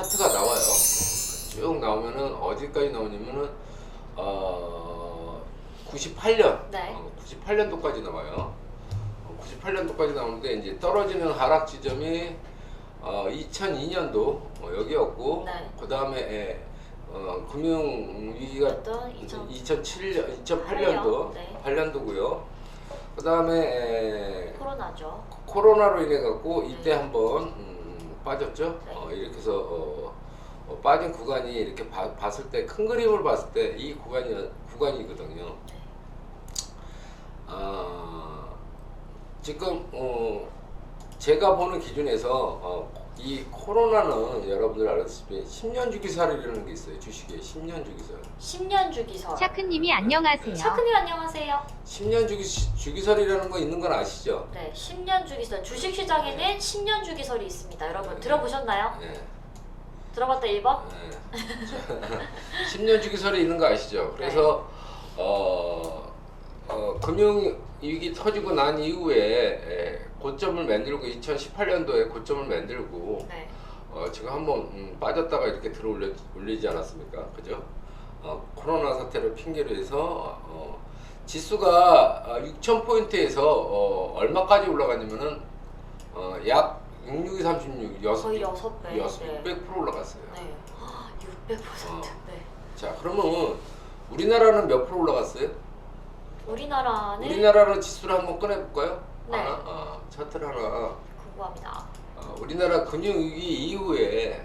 차트가 나와요. 쭉 나오면은 어디까지 나오냐면은 어 98년, 네. 98년도까지 나와요. 98년도까지 나오는데 이제 떨어지는 하락 지점이 어 2002년도 어, 여기였고 네. 그 다음에 어, 금융 위기가 어떤 2000 2007년, 2008년도, 네. 8년도고요. 그 다음에 코로나죠. 코로나로 인해 갖고 이때 네. 한번 음, 빠졌죠. 네. 어, 이렇게 해서 어, 어, 빠진 구간이 이렇게 봐- 봤을 때 큰 그림을 봤을 때 이 구간이 구간이거든요. 네. 아, 지금 어, 제가 보는 기준에서 어, 이 코로나는 여러분들 알다시피 10년 주기설이라는 게 있어요. 주식에 10년 주기설. 10년 주기설. 차크님이 안녕하세요. 차크님 안녕하세요. 10년 주기 주기설이라는 거 있는 건 아시죠? 네, 10년 주기설. 주식 시장에는 10년 주기설이 있습니다. 여러분 네. 들어보셨나요? 네. 들어봤다 1번? 네. 10년 주기설이 있는 거 아시죠? 그래서 어, 어, 금융 위기 터지고 난 이후에 에, 고점을 만들고 2018년도에 고점을 만들고 네. 어, 지금 한번 음, 빠졌다가 이렇게 들어 올려, 올리지 않았습니까? 그죠? 어, 코로나 사태를 핑계로 해서 어, 지수가 6,000포인트에서 어, 얼마까지 올라갔냐면은 어, 약 66, 36, 6, 거의 6배. 네. 600% 올라갔어요. 네. 600%. 어. 네. 자, 그러면 우리나라는 몇 프로 올라갔어요? 우리나라는 우리나라는 지수를 한번 꺼내볼까요? 네. 하나, 아, 차트를 하나. 궁금합니다. 아, 우리나라 금융위기 이후에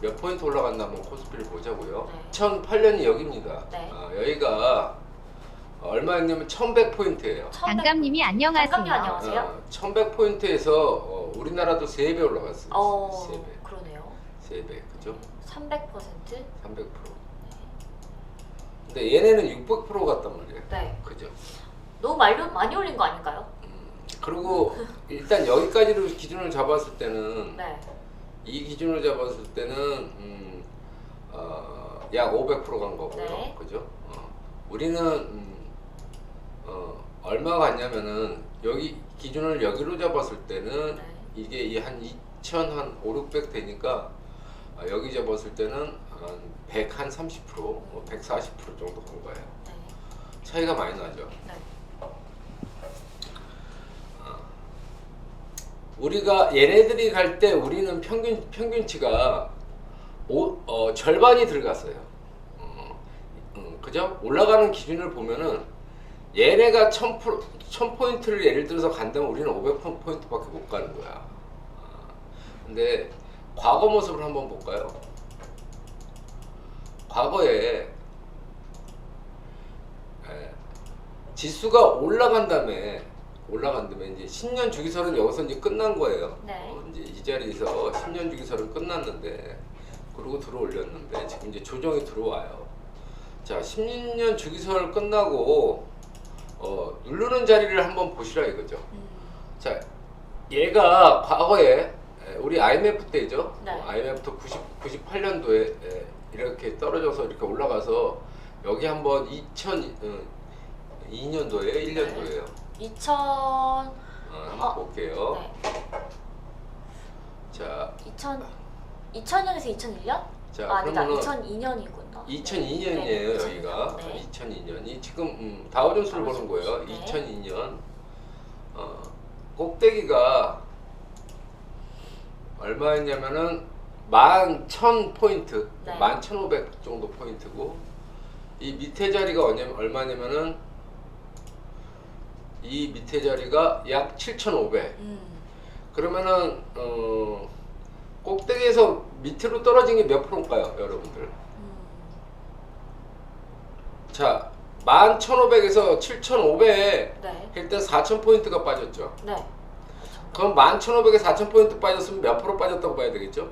몇 포인트 올라갔나 한번 코스피를 보자고요. 네. 2008년이 여기입니다. 네. 아, 여기가 얼마였냐면 1100포인트예요. 단감님이 안녕하세요. 안녕하세요. 1100포인트에서 어, 우리나라도 3배 올라갔어요. 어, 3배. 그러네요. 3배. 그죠? 300%? 300%. 근데 얘네는 600% 갔단 말이에요. 네. 그죠? 너무 많이, 많이 올린 거 아닐까요? 그리고 일단 여기까지로 기준을 잡았을 때는 네. 이 기준을 잡았을 때는 음, 어, 약 500%간 거고요. 네. 그죠? 어, 우리는 음, 어, 얼마 갔냐면은 여기 기준을 여기로 잡았을 때는 네. 이게 이한 2,000, 한 5, 600 되니까 아, 여기 잡았을 때는 한 100, 한 30%, 뭐140% 정도 간 거예요. 네. 차이가 많이 나죠. 네. 우리가 얘네들이 갈 때 우리는 평균 평균치가 오, 어, 절반이 들어갔어요. 어, 음, 그죠? 올라가는 기준을 보면은 얘네가 1000, 프로, 1000포인트를 예를 들어서 간다면 우리는 500포인트밖에 못 가는 거야. 아, 근데 과거 모습을 한번 볼까요? 과거에 에, 지수가 올라간 다음에 올라간 다음에 이제 10년 주기설은 여기서 이제 끝난 거예요. 네. 어, 이제 이 자리에서 10년 주기설은 끝났는데 그리고 들어 올렸는데 지금 이제 조정이 들어와요. 자, 10년 주기설 끝나고 어, 누르는 자리를 한번 보시라 이거죠. 음. 자, 얘가 과거에 에, 우리 IMF 때죠. 네. 어, IMF 90, 98년도에 이렇게 떨어져서 이렇게 올라가서 여기 한번 2002년도에 1년도예요. 2000 어, 한번 어, 볼게요. 네. 자, 2000 2000년에서 2001년? 자 아, 아니다. 그러면은 2002년이구나. 2002년이에요 여기가 네. 2002년 이 지금 음, 다우존스를 보는 거예요. 네. 2002년 어, 꼭대기가 얼마였냐면은 11,000 포인트, 네. 11,500 정도 포인트고 이 밑에 자리가 얼마- 얼마냐면은 이 밑에 자리가 약 7,500. 음. 그러면은 어, 꼭대기에서 밑으로 떨어진 게 몇 프로일까요, 여러분들? 음. 자, 11,500에서 7,500 네. 일단 4,000포인트가 빠졌죠. 네. 그럼 11,500에 4,000포인트 빠졌으면 몇 프로 빠졌다고 봐야 되겠죠?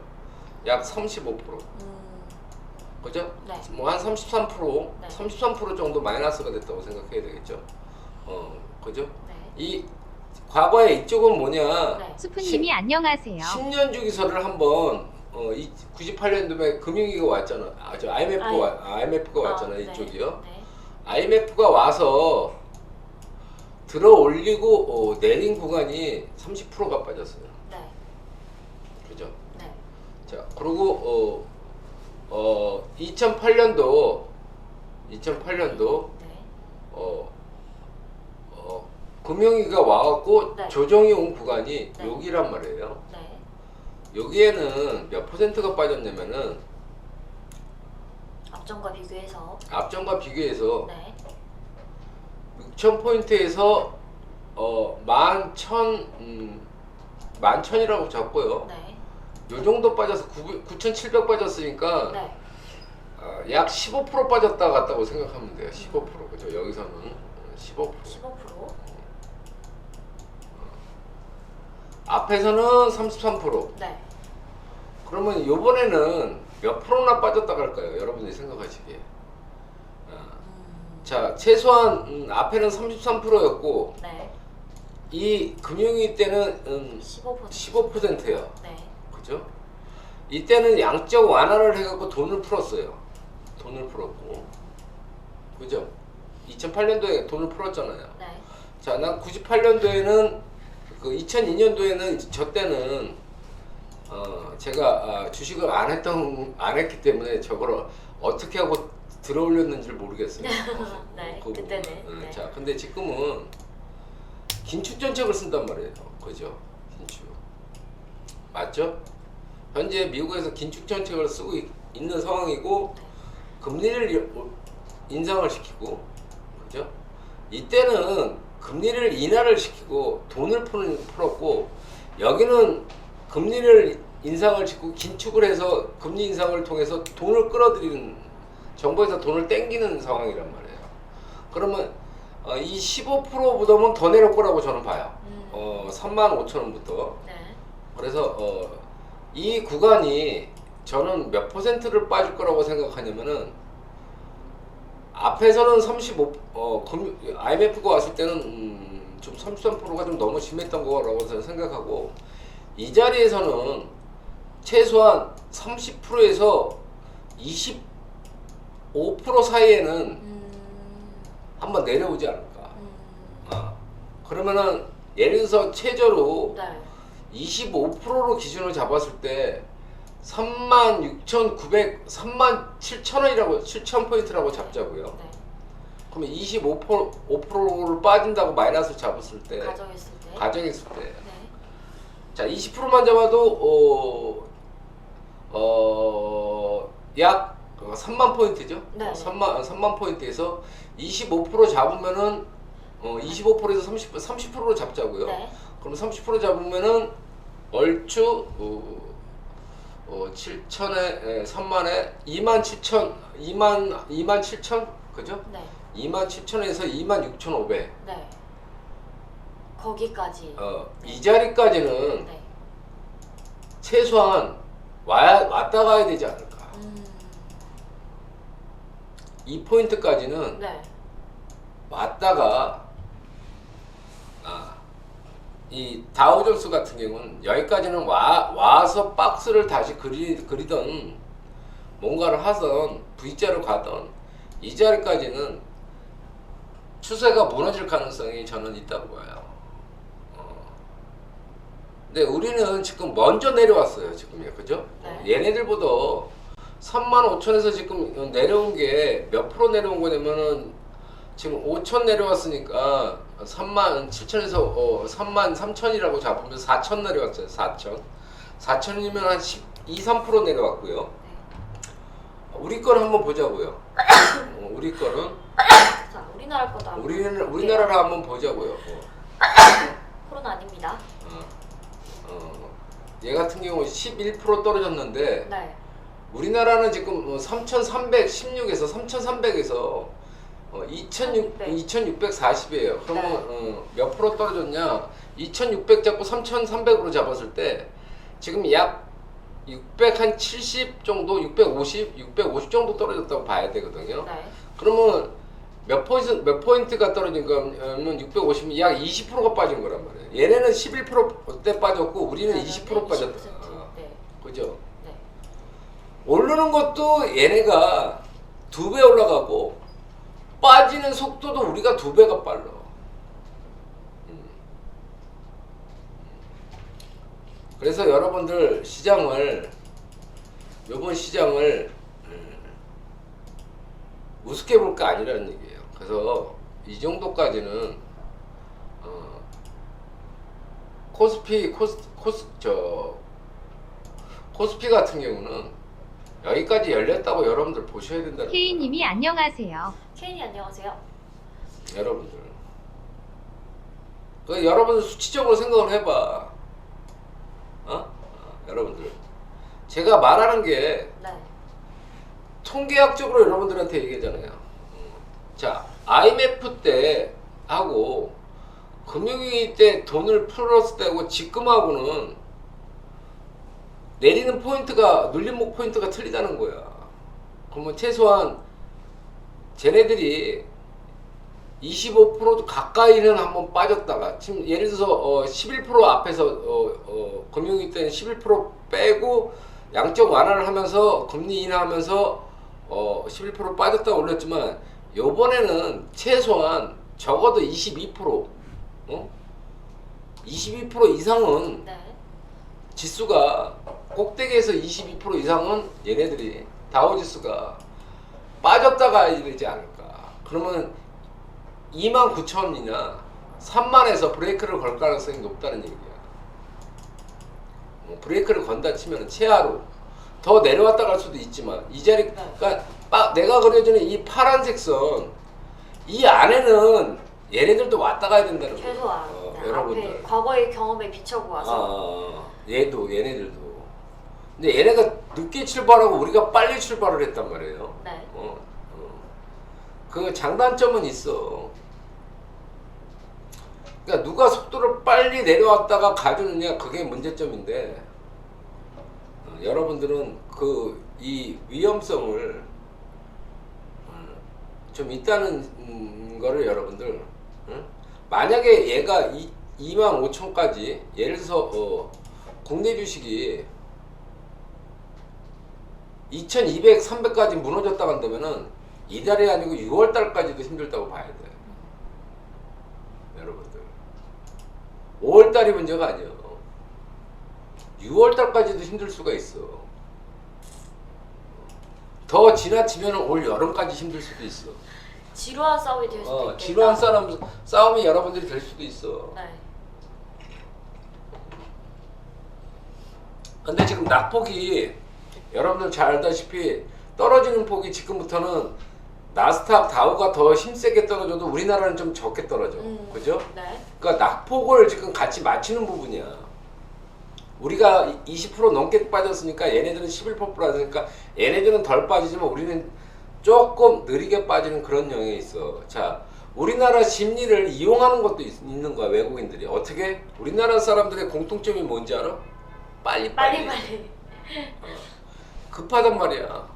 약 35%. 음. 그죠? 네. 뭐한 33%, 네. 33% 정도 마이너스가 됐다고 생각해야 되겠죠? 어, 그죠? 네. 이 과거에 이쪽은 뭐냐? 네. 수프님이 안녕하세요. 10년 주기설을 한번 어, 이 98년도에 금융위기가 왔잖아. 아, 저 IMF가 아이. 와, IMF가 왔잖아. 아, 네. 이쪽이요. 네. IMF가 와서 들어 올리고 어, 내린 구간이 30%가 빠졌어요. 네. 그죠? 네. 자, 그리고 어, 어 2008년도 2008년도 네. 어, 어, 금융위가 와갖고 네. 조정이 온 구간이 네. 여기란 말이에요. 네. 여기에는 몇 퍼센트가 빠졌냐면은 앞전과 비교해서 앞전과 비교해서 네. 6천 포인트에서 어, 만 천, 음, 만 천이라고 잡고요. 네. 요 정도 빠져서 9,700 빠졌으니까 네. 어, 약15% 빠졌다 갔다고 생각하면 돼요. 15% 그죠? 여기서는 어, 15%. 15%. 앞에서는 33%. 네. 그러면 요번에는 몇 프로나 빠졌다 갈까요? 여러분들이 생각하시기에. 어, 음. 자, 최소한 음, 앞에는 33%였고 네. 이 금융위 때는 음, 15%. 15%예요. 네. 그죠? 이때는 양적 완화를 해갖고 돈을 풀었어요. 돈을 풀었고, 그죠? 2008년도에 돈을 풀었잖아요. 네. 자, 난 98년도에는 그 2002년도에는 저 때는 어 제가 아, 주식을 안 했던 안 했기 때문에 저걸 어떻게 하고 들어올렸는지 모르겠어요. 어, 네, 그 그때는, 부분은. 네. 자, 근데 지금은 긴축 정책을 쓴단 말이에요. 그죠? 긴축. 맞죠? 현재 미국에서 긴축 정책을 쓰고 있, 는 상황이고 금리를 이- 인상을 시키고 그죠? 이때는 금리를 인하를 시키고 돈을 풀었고 여기는 금리를 인상을 시키고 긴축을 해서 금리 인상을 통해서 돈을 끌어들이는 정부에서 돈을 땡기는 상황이란 말이에요. 그러면 어, 이 15%보다는 더 내릴 거라고 저는 봐요. 음. 어, 3만 5천 원부터. 네. 그래서 어, 이 구간이 저는 몇 퍼센트를 빠질 거라고 생각하냐면은 앞에서는 35, 어, 금, IMF가 왔을 때는 음, 좀 33%가 좀 너무 심했던 거라고 저는 생각하고 이 자리에서는 최소한 30%에서 25% 사이에는 음. 한번 내려오지 않을까. 음. 아, 그러면은 예를 들어서 최저로 네. 25%로 기준을 잡았을 때 36,900, 37,000원이라고 7,000포인트라고 잡자고요. 네. 그러면 25% 5%를 빠진다고 마이너스 잡았을 때 가정했을 때. 가정했을 때 네. 자, 20%만 잡아도 어, 어, 약 3만 포인트죠? 네. 어, 3만 3만 포인트에서 25% 잡으면은 어, 25%에서 30 30%로 잡자고요. 네. 그럼 30% 잡으면은 얼추 어, 어 7천에 3만에 2만 7천 2만 2만 7천 그죠? 네. 2만 7천에서 2만 6천 5백 네. 거기까지. 어, 이 자리까지는 네. 최소한 와, 왔다 가야 되지 않을까. 음. 이 포인트까지는 네. 왔다가 아, 이 다우존스 같은 경우는 여기까지는 와, 와서 박스를 다시 그리, 그리던 뭔가를 하던 V자로 가던 이 자리까지는 추세가 무너질 가능성이 저는 있다고 봐요. 어. 근데 우리는 지금 먼저 내려왔어요, 지금요, 그죠? 네. 얘네들보다 3만 5천에서 지금 내려온 게 몇 프로 내려온 거냐면은 지금 5천 내려왔으니까 3만 7천에서 어, 3만 3천이라고 잡으면 4천 내려왔어요. 4천. 4천이면 한 10, 2, 3% 내려왔고요. 우리 거를 한번 보자고요. 어, 우리 거는 자, 우리나라 우리는 볼게요. 우리나라를 한번 보자고요. 어, 코로나 아닙니다. 어, 어. 얘 같은 경우 11% 떨어졌는데 네. 우리나라는 지금 뭐 3,316에서 3,300에서 어, 2,600, 2,640이에요. 그러면 네. 어, 몇 프로 떨어졌냐? 2,600 잡고 3,300으로 잡았을 때 지금 약670 정도, 650, 650 정도 떨어졌다고 봐야 되거든요. 네. 그러면 몇 포인트 몇 포인트가 떨어진 거면 650이 약 20%가 빠진 거란 말이에요. 얘네는 11%대 빠졌고 우리는 20% 빠졌다. 20%. 어, 네. 그죠? 네. 오르는 것도 얘네가 두 배 올라가고 빠지는 속도도 우리가 두 배가 빨라. 음. 그래서 여러분들 시장을 이번 시장을 음, 우습게 볼 게 아니라는 얘기예요. 그래서 이 정도까지는 어, 코스피 코스 코스 저 코스피 같은 경우는 여기까지 열렸다고 여러분들 보셔야 된다는 K님이 안녕하세요. 케인이 안녕하세요. 여러분들. 그 여러분들 수치적으로 생각을 해봐. 어? 어, 여러분들. 제가 말하는 게 네. 통계학적으로 여러분들한테 얘기하잖아요. 음. 자, IMF 때 하고 금융위기 때 돈을 풀었을 때하고 지금하고는 내리는 포인트가 눌림목 포인트가 틀리다는 거야. 그러면 최소한 쟤네들이 25%도 가까이는 한번 빠졌다가 지금 예를 들어서 어, 11% 앞에서 어, 어, 금융위기 때는 11% 빼고 양적 완화를 하면서 금리 인하하면서 어, 11% 빠졌다 올렸지만 요번에는 최소한 적어도 22% 어? 22% 이상은 네. 지수가 꼭대기에서 22% 이상은 얘네들이 다우지수가 빠졌다가 이러지 않을까. 그러면 2만 9천이나 3만에서 브레이크를 걸 가능성이 높다는 얘기야. 뭐 브레이크를 건다 치면 최하로 더 내려왔다 갈 수도 있지만 이 자리 그러니까 빠- 내가 그려주는 이 파란색 선 이 안에는 얘네들도 왔다 가야 된다는 거야. 최소한 어, 네, 여러분들. 과거의 경험에 비춰 아, 보아서 아, 얘도 얘네들도. 근데 얘네가 늦게 출발하고 우리가 빨리 출발을 했단 말이에요. 네. 어, 어. 그 장단점은 있어. 그러니까 누가 속도를 빨리 내려왔다가 가주느냐 그게 문제점인데 어, 여러분들은 그 이 위험성을 어, 좀 있다는 음, 거를 여러분들 응? 만약에 얘가 이, 2만 5천까지 예를 들어서 어, 국내 주식이 2200, 300까지 무너졌다 간다면은 이달이 아니고 6월 달까지도 힘들다고 봐야 돼. 여러분들. 5월 달이 문제가 아니야. 6월 달까지도 힘들 수가 있어. 더 지나치면 올 여름까지 힘들 수도 있어. 지루한 싸움이 될 수도 어, 있겠다. 지루한 싸움, 싸움이 여러분들이 될 수도 있어. 네. 근데 지금 낙폭이 여러분들 잘 알다시피 떨어지는 폭이 지금부터는 나스닥 다우가 더 힘세게 떨어져도 우리나라는 좀 적게 떨어져. 음. 그죠? 네. 그러니까 낙폭을 지금 같이 맞추는 부분이야. 우리가 20% 넘게 빠졌으니까 얘네들은 11% 빠졌으니까 얘네들은 덜 빠지지만 우리는 조금 느리게 빠지는 그런 영역이 있어. 자, 우리나라 심리를 이용하는 것도 있, 는 거야 외국인들이. 어떻게? 우리나라 사람들의 공통점이 뭔지 알아? 빨리 빨리 빨리. 급하단 말이야.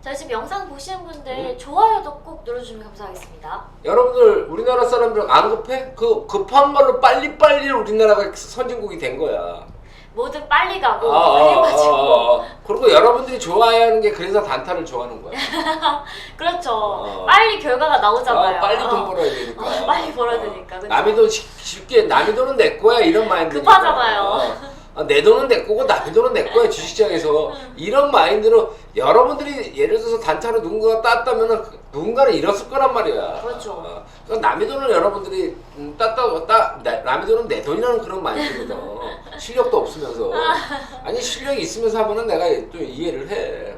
자 지금 영상 보시는 분들 음. 좋아요도 꼭 눌러주시면 감사하겠습니다. 여러분들 우리나라 사람들 안 급해? 그 급한 말로 빨리빨리 우리나라가 선진국이 된 거야. 뭐든 빨리 가고 아, 빨리 아, 빠지고 아, 아. 그리고 여러분들이 좋아하는 게 그래서 단타를 좋아하는 거야. 그렇죠. 어. 빨리 결과가 나오잖아요. 아, 빨리 돈 어. 벌어야 되니까. 어, 빨리 벌어야 되니까, 그쵸? 남의 돈 쉽- 쉽게 남의 돈은 내 거야 이런 마인드. 급하잖아요. 내 돈은 내 거고 남의 돈은 내 거야 주식시장에서 이런 마인드로 여러분들이 예를 들어서 단타로 누군가가 땄다면은 그 누군가는 잃었을 거란 말이야. 그렇죠. 어, 그러니까 남의 돈을 여러분들이 음, 땄다고 따 나- 남의 돈은 내 돈이라는 그런 마인드거든. 실력도 없으면서 아니 실력이 있으면서 하면은 내가 또 이해를 해.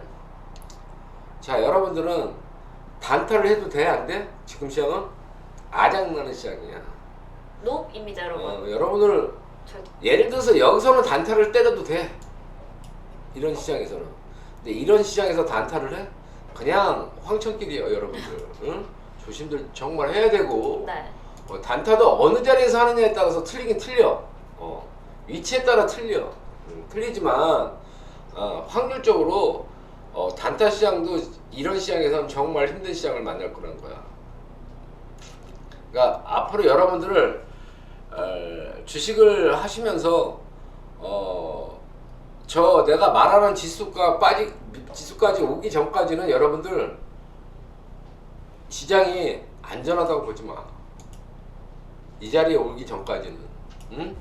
자 여러분들은 단타를 해도 돼 안 돼? 지금 시장은 아장나는 시장이야. 높입니다 여러분. 어, 여러분들 저, 예를 들어서 여기서는 단타를 때려도 돼. 이런 시장에서는. 근데 이런 시장에서 단타를 해? 그냥 황천길이에요, 여러분들. 응? 조심들 정말 해야 되고. 네. 어, 단타도 어느 자리에서 하느냐에 따라서 틀리긴 틀려. 어, 위치에 따라 틀려. 음, 틀리지만 어, 확률적으로 어, 단타 시장도 이런 시장에서는 정말 힘든 시장을 만날 거라는 거야. 그러니까 앞으로 여러분들을 어, 주식을 하시면서 어, 저 내가 말하는 지수가 빠지 지수까지 오기 전까지는 여러분들 시장이 안전하다고 보지 마. 이 자리에 오기 전까지는. 응?